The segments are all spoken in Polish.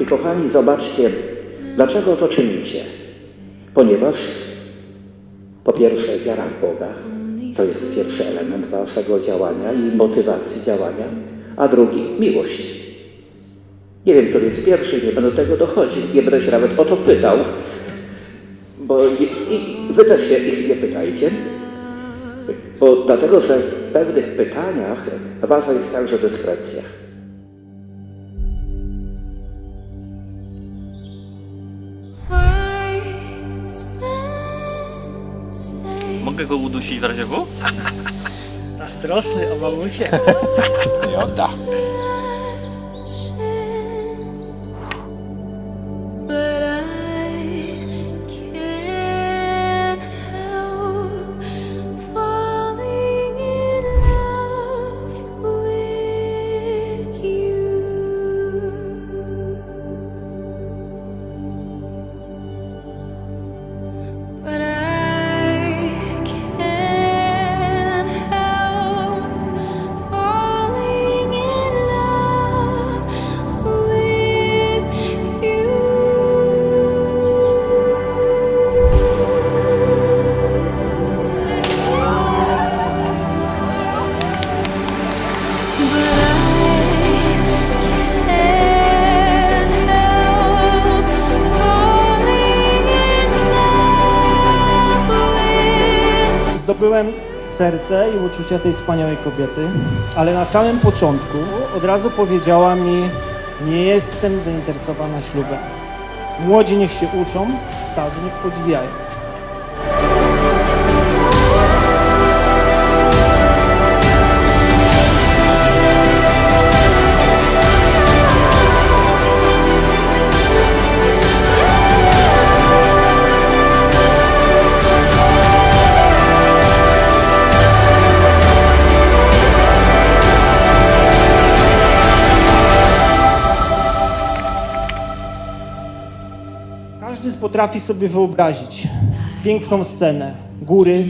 I kochani, zobaczcie, dlaczego to czynicie. Ponieważ po pierwsze wiara w Boga, to jest pierwszy element waszego działania i motywacji działania, a drugi miłość. Nie wiem, który jest pierwszy, nie będę do tego dochodził, nie będę się nawet o to pytał, bo i, i wy też się ich nie pytajcie, bo dlatego, że w pewnych pytaniach ważna jest także dyskrecja. Mogę go udusić w razie W? Zazdrosny o mamusie. Nie Zdobyłem serce i uczucia tej wspaniałej kobiety, ale na samym początku od razu powiedziała mi, nie jestem zainteresowana ślubem. Młodzi niech się uczą, starzy niech podziwiają. Każdy potrafi sobie wyobrazić piękną scenę. Góry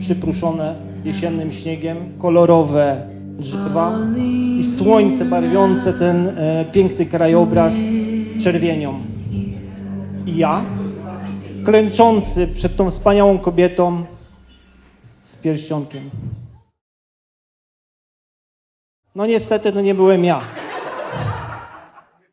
przypruszone jesiennym śniegiem, kolorowe drzewa i słońce barwiące ten e, piękny krajobraz czerwienią. I ja, klęczący przed tą wspaniałą kobietą z pierścionkiem. No niestety to nie byłem ja.